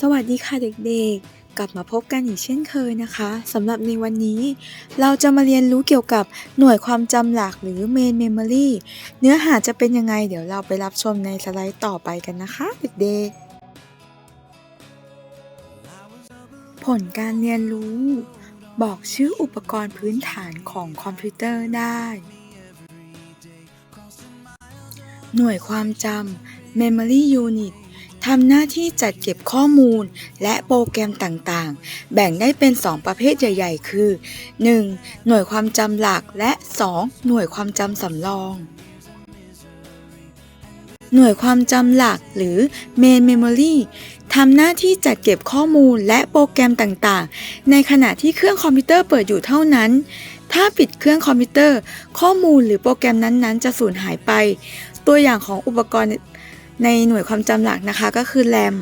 สวัสดีค่ะเด็กๆ กลับมาพบกันอีกเช่นเคยนะคะสำหรับในวันนี้ เราจะมาเรียนรู้เกี่ยวกับหน่วยความจำหลักหรือ main memory เนื้อหาจะเป็นยังไง เดี๋ยวเราไปรับชมในสไลด์ต่อไปกันนะคะเด็กๆ ผลการเรียนรู้ บอกชื่ออุปกรณ์พื้นฐานของคอมพิวเตอร์ได้ หน่วยความจำ memory unit ทำหน้าที่จัดเก็บข้อมูลและโปรแกรมต่างๆ แบ่งได้เป็น 2 ประเภทใหญ่ ๆ คือ 1. หน่วยความจำหลักและ 2. หน่วยความจำสำรอง หน่วยความจำหลักหรือ main memory ทำหน้าที่จัดเก็บข้อมูลและโปรแกรมต่างๆ ในขณะที่เครื่องคอมพิวเตอร์เปิดอยู่เท่านั้น ถ้าปิดเครื่องคอมพิวเตอร์ ข้อมูลหรือโปรแกรมนั้นๆ จะสูญหายไป ตัวอย่างของอุปกรณ์ ในหน่วยความจำหลักนะคะก็คือแรม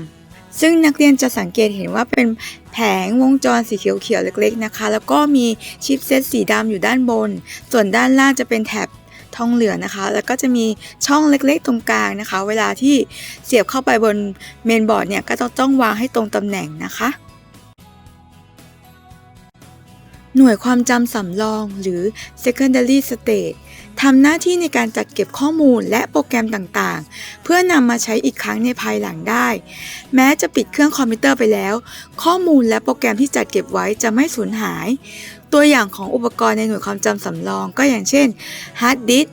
ซึ่งนักเรียนจะสังเกตเห็นว่าเป็นแผงวงจรสีเขียวๆเล็กๆนะคะ แล้วก็มีชิปเซตสีดำอยู่ด้านบน ส่วนด้านล่างจะเป็นแถบทองเหลืองนะคะ แล้วก็จะมีช่องเล็กๆตรงกลางนะคะ เวลาที่เสียบเข้าไปบนเมนบอร์ดเนี่ยก็ต้องจ้องวางให้ตรงตำแหน่งนะคะ หน่วยความจำสำรองหรือ secondary state ทำหน้าที่ในการจัดเก็บข้อมูลและโปรแกรมต่างๆ เพื่อนำมาใช้อีกครั้งในภายหลังได้ แม้จะปิดเครื่องคอมพิวเตอร์ไปแล้ว ข้อมูลและโปรแกรมที่จัดเก็บไว้จะไม่สูญหาย ตัวอย่างของอุปกรณ์ในหน่วยความจำสำรองก็อย่างเช่น hard disk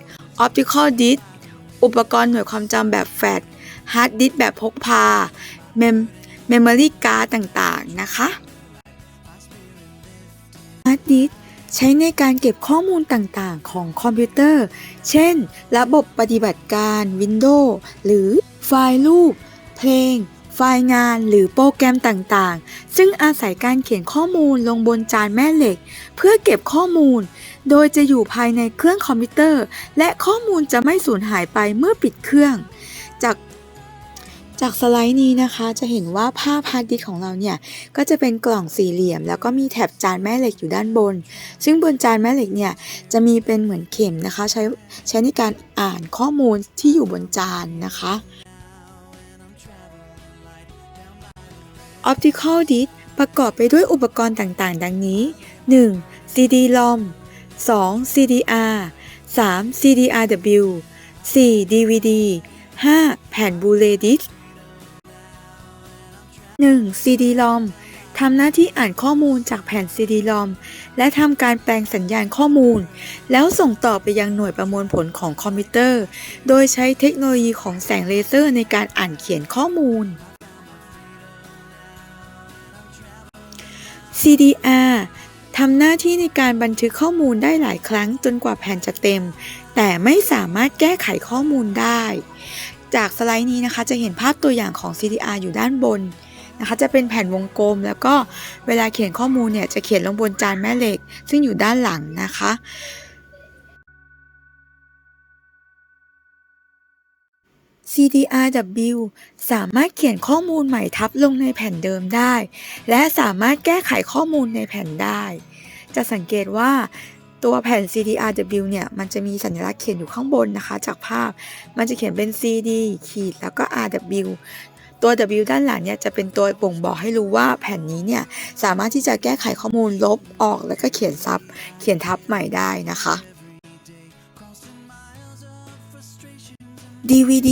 optical disk อุปกรณ์หน่วยความจำแบบแฟลช hard disk แบบพกพา mem memory card ต่างๆ นะคะ hard disk ใช้ในการเก็บข้อมูลต่างๆ ของคอมพิวเตอร์ เช่น ระบบปฏิบัติการ Windows หรือไฟล์รูป เพลง ไฟล์งานหรือโปรแกรมต่างๆ ซึ่งอาศัยการเขียนข้อมูลลงบนจานแม่เหล็ก เพื่อเก็บข้อมูล โดยจะอยู่ภายในเครื่องคอมพิวเตอร์ และข้อมูลจะไม่สูญหายไปเมื่อปิดเครื่อง จากสไลด์นี้นะคะจะเห็นว่าภาพฮาร์ดดิสของเราเนี่ย ก็จะเป็นกล่องสี่เหลี่ยม แล้วก็มีแถบจานแม่เหล็กอยู่ด้านบน ซึ่งบนจานแม่เหล็กเนี่ย จะมีเป็นเหมือนเข็มนะคะ ใช้ใช้ในการอ่านข้อมูลที่อยู่บนจานนะคะ Optical Disc ประกอบไปด้วยอุปกรณ์ต่างๆ ดังนี้ 1. CD-ROM 2. CDR 3. CDRW 4. DVD 5. แผ่นบูเลดิส 1. CD-ROM ทำหน้าที่อ่านข้อมูลจากแผ่น CD-ROM และทำการแปลงสัญญาณข้อมูล แล้วส่งต่อไปยังหน่วยประมวลผลของคอมพิวเตอร์ โดยใช้เทคโนโลยีของแสงเลเซอร์ในการอ่านเขียนข้อมูล CDR ทำหน้าที่ในการบันทึกข้อมูลได้หลายครั้งจนกว่าแผ่นจะเต็ม แต่ไม่สามารถแก้ไขข้อมูลได้ จากสไลด์นี้นะคะจะเห็นภาพตัวอย่างของ CDR อยู่ด้านบน นะคะจะเป็นแผ่นวงกลม แล้วก็เวลาเขียนข้อมูลเนี่ยจะเขียนลงบนจานแม่เหล็ก ซึ่งอยู่ด้านหลังนะคะ CDRW สามารถเขียนข้อมูลใหม่ทับลงในแผ่นเดิมได้ และสามารถแก้ไขข้อมูลในแผ่นได้ จะสังเกตว่าตัวแผ่น CDRW เนี่ย มันจะมีสัญลักษณ์เขียนอยู่ข้างบนนะคะ จากภาพ มันจะเขียนเป็น CD ขีดแล้วก็ RW ตัว W ด้านหลังเนี่ยจะเป็นตัวบ่งบอกให้รู้ว่าแผ่นนี้เนี่ยสามารถที่จะแก้ไขข้อมูลลบออกแล้วก็เขียนซับเขียนทับใหม่ได้นะคะ DVD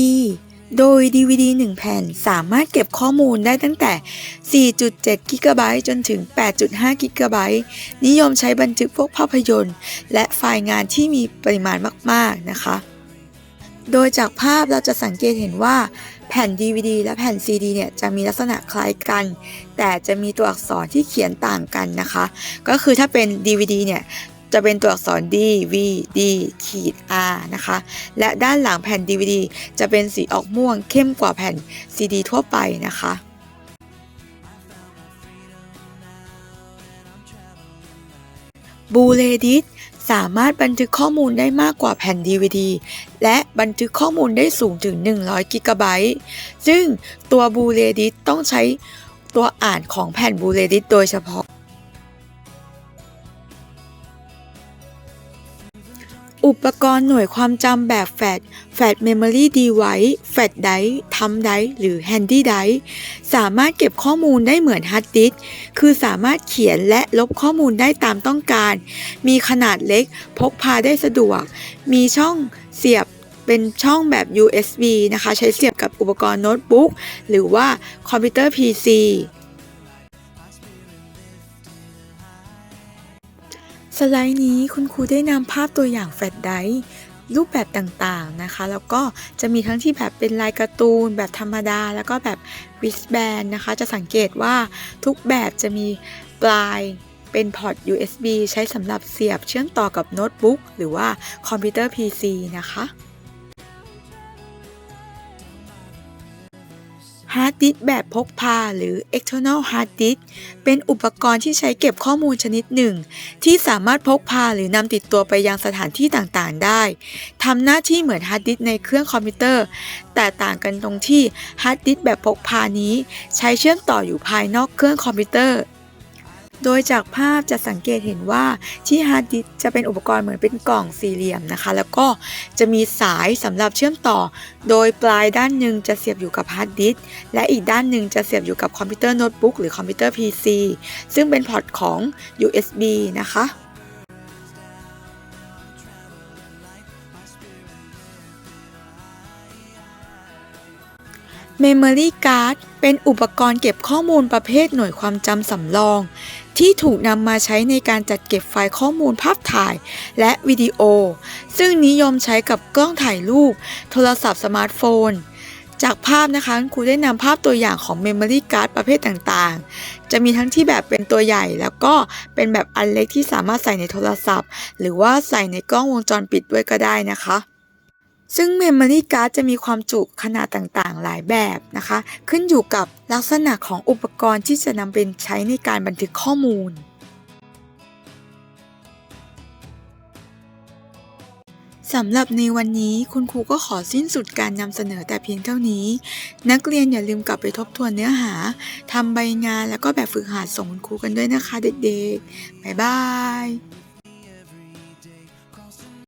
โดย DVD 1 แผ่นสามารถเก็บข้อมูลได้ตั้งแต่ 4.7 กิกะไบต์จนถึง 8.5 กิกะไบต์นิยมใช้บันทึกพวกภาพยนตร์ และไฟล์งานที่มีปริมาณมาก ๆ นะคะ โดยจากภาพเราจะสังเกตเห็นว่า แผ่น DVD และแผ่น CD เนี่ยจะมีลักษณะคล้ายกัน แต่จะมีตัวอักษรที่เขียนต่างกันนะคะ ก็คือถ้าเป็น DVD เนี่ยจะเป็นตัวอักษร D V D ขีด R นะคะ และด้านหลังแผ่น DVD จะเป็นสีออกม่วงเข้มกว่าแผ่น CD ทั่วไปนะคะ บูเลดิส สามารถบันทึกข้อมูลได้มากกว่าแผ่น DVD และบันทึกข้อมูลได้สูงถึง 100 กิกะไบต์ ซึ่งตัวบูเลดิสต้องใช้ตัวอ่านของแผ่นบูเลดิสโดยเฉพาะ อุปกรณ์หน่วยความจำแบบแฟดแฟดเมมโมรี่ดีไว c ์แฟดไดทัมไดหรือแฮนดี้ไดสามารถเก็บข้อมูลได้เหมือนฮาร์ดดิสคือสามารถเขียนและลบข้อมูลได้ตามต้องการ มีขนาดเล็ก พกพาได้สะดวก มีช่องเสียบเป็นช่องแบบ USB นะคะ ใช้เสียบกับอุปกรณ์โน้ตบุ๊กหรือว่าคอมพิวเตอร์ PC สไลด์นี้คุณครูได้นำภาพตัวอย่างแฟลชไดร์รูปแบบต่างๆนะคะ แล้วก็จะมีทั้งที่แบบเป็นลายการ์ตูน แบบธรรมดา แล้วก็แบบวิสแบนนะคะ จะสังเกตว่าทุกแบบจะมีปลายเป็นพอร์ต USB ใช้สำหรับเสียบเชื่อมต่อกับโน้ตบุ๊กหรือว่าคอมพิวเตอร์ PC นะคะ ฮาร์ดดิสก์แบบพกพาหรือ external hard disk เป็นอุปกรณ์ที่ใช้เก็บข้อมูลชนิดหนึ่ง ที่สามารถพกพาหรือนำติดตัวไปยังสถานที่ต่างๆ ได้ทำหน้าที่เหมือนฮาร์ดดิสก์ในเครื่องคอมพิวเตอร์ แต่ต่างกันตรงที่ฮาร์ดดิสก์แบบพกพานี้ ใช้เชื่อมต่ออยู่ภายนอกเครื่องคอมพิวเตอร์ โดยจากภาพจะสังเกตเห็นว่าที่ฮาร์ดดิสจะเป็นอุปกรณ์เหมือนเป็นกล่องสี่เหลี่ยมนะคะ แล้วก็จะมีสายสำหรับเชื่อมต่อ โดยปลายด้านหนึ่งจะเสียบอยู่กับฮาร์ดดิสและอีกด้านหนึ่งจะเสียบอยู่กับคอมพิวเตอร์โน้ตบุ๊กหรือคอมพิวเตอร์ PC ซึ่งเป็นพอร์ตของ USB นะคะ Memory Card เป็นอุปกรณ์เก็บข้อมูลประเภทหน่วยความจำสำรอง ที่ถูกนำมาใช้ในการจัดเก็บไฟล์ข้อมูลภาพถ่ายและวิดีโอ ซึ่งนิยมใช้กับกล้องถ่ายรูป โทรศัพท์สมาร์ทโฟน จากภาพนะคะครูได้นำภาพตัวอย่างของ Memory Card ประเภทต่างๆ จะมีทั้งที่แบบเป็นตัวใหญ่แล้วก็เป็นแบบอันเล็กที่สามารถใส่ในโทรศัพท์ หรือว่าใส่ในกล้องวงจรปิดด้วยก็ได้นะคะ ซึ่ง Memory Card จะมีความจุขนาดต่างๆ หลายแบบนะคะ ขึ้นอยู่กับลักษณะของอุปกรณ์ที่จะนำเป็นใช้ในการบันทึกข้อมูล สำหรับในวันนี้คุณครูก็ขอสิ้นสุดการนำเสนอแต่เพียงเท่านี้ นักเรียนอย่าลืมกลับไปทบทวนเนื้อหาทำใบงานแล้วก็แบบฝึกหัดส่งคุณครูกันด้วยนะคะเด็กๆ บ๊ายบาย